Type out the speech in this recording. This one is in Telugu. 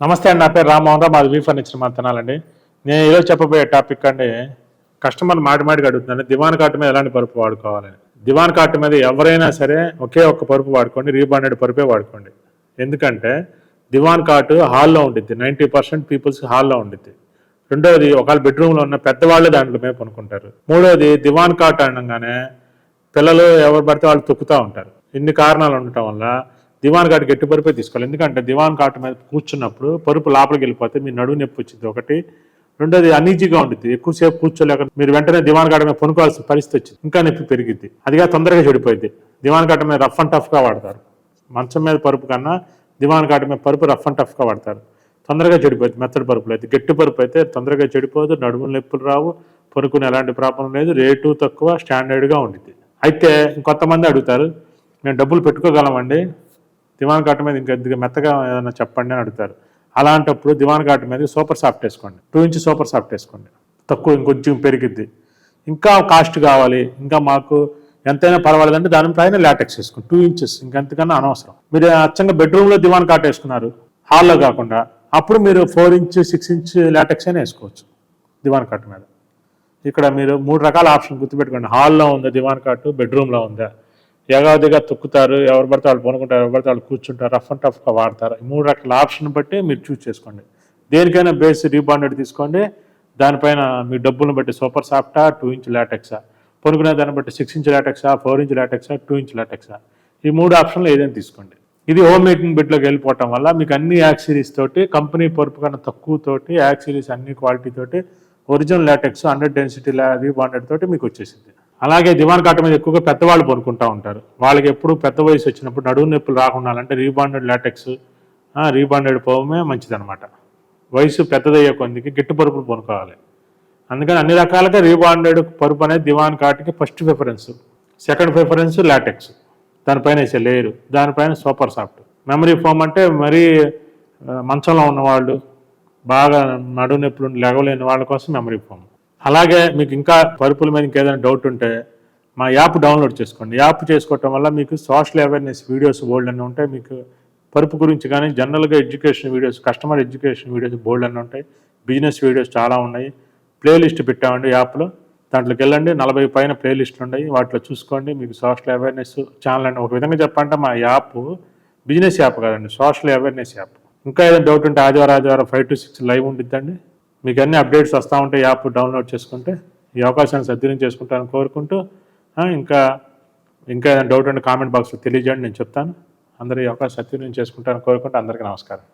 నమస్తే అండి నా పేరు రామ్మోహన్ రావు. మాది వీ ఫర్నిచర్ మాట్లాడాలండి నేను ఈరోజు చెప్పబోయే టాపిక్ అండి కస్టమర్ మాటి మాటికి అడుగుతున్నాను. దివాన్ కార్డు మీద ఎలాంటి పరుపు వాడుకోవాలని. దివాన్ కార్ట్ మీద ఎవరైనా సరే ఒకే ఒక్క పరుపు వాడుకోండి రీబాండెడ్ పరుపే వాడుకోండి. ఎందుకంటే దివాన్ కార్ట్ హాల్లో ఉండిద్ది నైంటీ పర్సెంట్ పీపుల్స్ హాల్లో ఉండిద్ది. రెండోది ఒకవేళ బెడ్రూమ్లో ఉన్న పెద్దవాళ్ళు దాంట్లో మీద కొనుక్కుంటారు మూడోది దివాన్ కార్ట్ అనగానే పిల్లలు ఎవరు పడితే వాళ్ళు తొక్కుతూ ఉంటారు. ఇన్ని కారణాలు ఉండటం వల్ల దివాన్ కాటు గట్టి పరుపే తీసుకోవాలి. ఎందుకంటే దివాన్ ఘాట్ మీద కూర్చున్నప్పుడు పరుపు లోపలికి వెళ్ళిపోతే మీ నడువు నొప్పి వచ్చింది. ఒకటి. రెండోది అనీజీగా ఉంటుంది ఎక్కువసేపు కూర్చోలేక మీరు వెంటనే దివాన్ కాట మీద పనుకోవాల్సిన పరిస్థితి వచ్చింది. ఇంకా నొప్పి పెరిగిద్ది. అదిగా తొందరగా చెడిపోయింది దివాన్ కాట మీద రఫ్ అండ్ టఫ్గా వాడతారు. మంచం మీద పరుపు కన్నా దివాన్ కాట మీద పరుపు రఫ్ అండ్ టఫ్గా వాడతారు. తొందరగా చెడిపోతుంది మెత్తడి పరుపులు అయితే. గట్టి పరుపు అయితే తొందరగా చెడిపోదు నడుము నొప్పులు రావు పరుకుని ఎలాంటి ప్రాబ్లం లేదు రేటు తక్కువ స్టాండర్డ్గా ఉండిద్ది. అయితే కొంతమంది అడుగుతారు మేము డబ్బులు పెట్టుకోగలమండి? దివాన్ కాటు మీద ఇంకా కొద్దిగా మెత్తగా ఏదైనా చెప్పండి అని అడుగుతారు. అలాంటప్పుడు దివాన్ కాటు మీద సూపర్ సాఫ్ట్ వేసుకోండి. టూ ఇంచ్ సూపర్ సాఫ్ట్ వేసుకోండి. తక్కువ ఇంకొంచెం పెరిగిద్ది. ఇంకా కాస్ట్ కావాలి. ఇంకా మాకు ఎంతైనా పర్వాలేదంటే దానిపైన లాటెక్స్ వేసుకోండి. టూ ఇంచెస్ ఇంకెంతకన్నా అనవసరం. మీరు అచ్చంగా బెడ్రూమ్లో దివాన్ కాట్ వేసుకున్నారు. హాల్లో కాకుండా అప్పుడు మీరు four inch six inch latex అయినా వేసుకోవచ్చు దివాన్ కాట్ మీద. ఇక్కడ మీరు మూడు రకాల ఆప్షన్ గుర్తుపెట్టుకోండి. హాల్లో ఉందా దివాన్ కాటు బెడ్రూమ్లో ఉందా? యగాదిగా తొక్కుతారు ఎవరు పడితే వాళ్ళు పనుకుంటారు ఎవరు పడితే వాళ్ళు కూర్చుంటారు రఫ్ అండ్ టఫ్గా వాడతారు. ఈ మూడు రకాల ఆప్షన్ బట్టి మీరు చూస్ చేసుకోండి. దేనికైనా బేస్ రీబాండెడ్ తీసుకోండి. దానిపైన మీ డబ్బులను బట్టి సూపర్ సాఫ్టా టూ ఇంచ్ లాటెక్సా. పొనుకునే దాన్ని బట్టి సిక్స్ ఇంచ్ లాటెక్సా ఫోర్ ఇంచ్ లాటెక్సా టూ ఇంచ్ లాటెక్సా. ఈ మూడు ఆప్షన్లు ఏదైనా తీసుకోండి. ఇది హోమ్ మేకింగ్ బిడ్లోకి వెళ్ళిపోవటం వల్ల మీకు అన్ని యాక్సిరీస్ తోటి కంపెనీ పొరుపు కన్నా తక్కువతోటి యాక్సిరీస్ అన్ని క్వాలిటీ తోటి original latex hundred density rebonded తోటి మీకు వచ్చేసింది. అలాగే దివాన్ కాట మీద ఎక్కువగా పెద్దవాళ్ళు పనుకుంటూ ఉంటారు. వాళ్ళకి ఎప్పుడు పెద్ద వయసు వచ్చినప్పుడు నడువు నొప్పులు రాకుండా అంటే రీబాండెడ్ లాటెక్స్ రీబాండెడ్ పోవమే మంచిదనమాట వయసు పెద్దదయ్యే కొందికి గిట్టు పరుపులు పనుకోవాలి అందుకని అన్ని రకాలుగా రీబాండెడ్ పరుపు అనేది దివాన్ కాటికి first preference. Second preference latex. దానిపైన వేసే లేయరు దానిపైన సూపర్ సాఫ్ట్. మెమరీ ఫోమ్ అంటే మరీ మంచంలో ఉన్నవాళ్ళు బాగా నడువు నొప్పులు లేవలేని వాళ్ళ కోసం మెమరీ ఫోమ్. అలాగే మీకు ఇంకా పరుపుల మీద ఇంకేదైనా డౌట్ ఉంటే మా యాప్ డౌన్లోడ్ చేసుకోండి. యాప్ చేసుకోవటం వల్ల మీకు సోషల్ అవేర్నెస్ వీడియోస్ బోల్డ్ అన్నీ ఉంటాయి. మీకు పరుపు గురించి కానీ జనరల్గా education videos customer education videos బోల్డ్ అన్నీ ఉంటాయి. బిజినెస్ వీడియోస్ చాలా ఉన్నాయి. ప్లేలిస్ట్ పెట్టామండి యాప్లో దాంట్లోకి వెళ్ళండి. నలభై పైన ప్లేలిస్ట్లు ఉన్నాయి. వాటిలో చూసుకోండి. మీకు సోషల్ అవేర్నెస్ ఛానల్ అండి ఒక విధంగా చెప్పాలంటే మా యాప్ బిజినెస్ యాప్ కాదండి సోషల్ అవేర్నెస్ యాప్. ఇంకా ఏదైనా డౌట్ ఉంటే ఆదివారం ఆదివారం ఫైవ్ టు సిక్స్ లైవ్ ఉండిద్దండి. మీకు అన్ని అప్డేట్స్ వస్తూ ఉంటాయి యాప్ డౌన్లోడ్ చేసుకుంటే. ఈ అవకాశాన్ని సద్వినియోగం చేసుకుంటారని కోరుకుంటూ ఇంకా ఇంకా ఏదైనా డౌట్ ఉంటే కామెంట్ బాక్స్లో తెలియజేయండి నేను చెప్తాను. అందరూ ఈ అవకాశం సద్వినియోగం చేసుకుంటారని కోరుకుంటూ అందరికీ నమస్కారం.